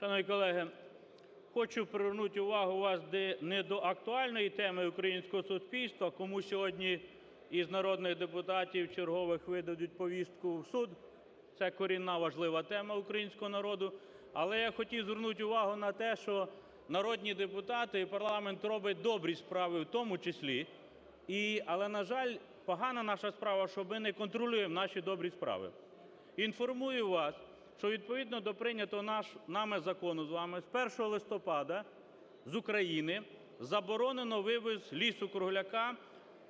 Шановні колеги, хочу привернути увагу вас не до актуальної теми українського суспільства, кому сьогодні із народних депутатів чергових видадуть повістку в суд. Це корінна важлива тема українського народу. Але я хотів звернути увагу на те, що народні депутати і парламент робить добрі справи в тому числі. І, але, на жаль, погана наша справа, що ми не контролюємо наші добрі справи. Інформую вас, що відповідно до прийнятого нами закону з вами з 1 листопада з України заборонено вивіз лісу-кругляка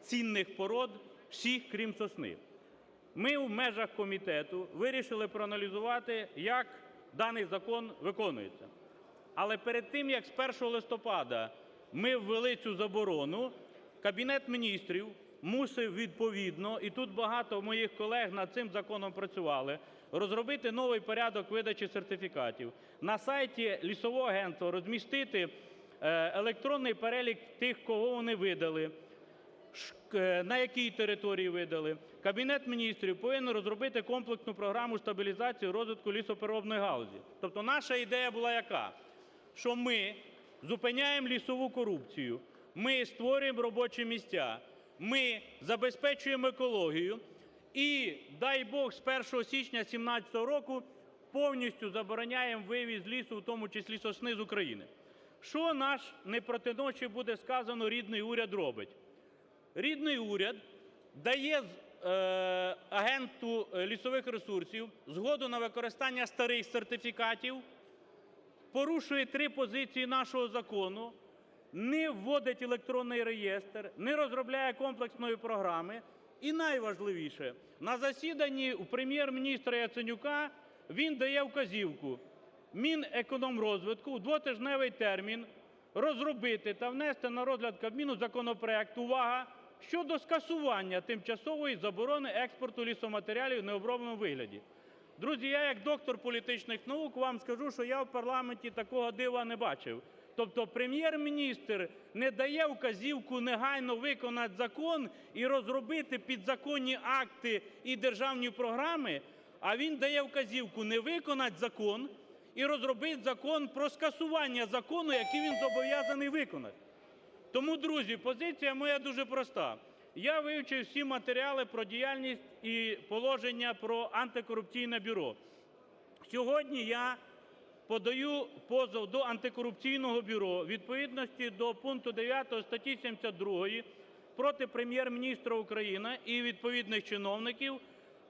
цінних пород всіх, крім сосни. Ми в межах комітету вирішили проаналізувати, як даний закон виконується. Але перед тим, як з 1 листопада ми ввели цю заборону, Кабінет Міністрів мусив відповідно, і тут багато моїх колег над цим законом працювали, розробити новий порядок видачі сертифікатів. На сайті Лісового агентства розмістити е, електронний перелік тих, кого вони видали, е, на якій території видали. Кабінет Міністрів повинен розробити комплексну програму стабілізації розвитку лісопереробної галузі. Тобто наша ідея була яка? Що ми зупиняємо лісову корупцію, ми створюємо робочі місця, ми забезпечуємо екологію і, дай Бог, з 1 січня 2017 року повністю забороняємо вивіз лісу, в тому числі сосни з України. Що наш не проти ночі буде сказано, рідний уряд робить? Рідний уряд дає е, агенту е, лісових ресурсів згоду на використання старих сертифікатів, порушує три позиції нашого закону, не вводить електронний реєстр, не розробляє комплексної програми. І найважливіше, на засіданні у прем'єр-міністра Яценюка він дає вказівку Мінекономрозвитку у двотижневий термін розробити та внести на розгляд Кабміну законопроект, увага, щодо скасування тимчасової заборони експорту лісоматеріалів в необробленому вигляді. Друзі, я як доктор політичних наук вам скажу, що я в парламенті такого дива не бачив. Тобто Прем'єр-міністр не дає вказівку негайно виконати закон і розробити підзаконні акти і державні програми, а він дає вказівку не виконати закон і розробити закон про скасування закону, який він зобов'язаний виконати. Тому, друзі, позиція моя дуже проста. Я вивчив всі матеріали про діяльність і положення про антикорупційне бюро. Сьогодні я подаю позов до антикорупційного бюро відповідності до пункту 9 статті 72 проти Прем'єр-міністра України і відповідних чиновників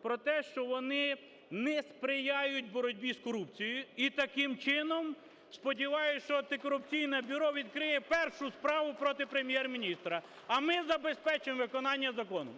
про те, що вони не сприяють боротьбі з корупцією. І таким чином сподіваюся, що антикорупційне бюро відкриє першу справу проти Прем'єр-міністра, а ми забезпечимо виконання закону.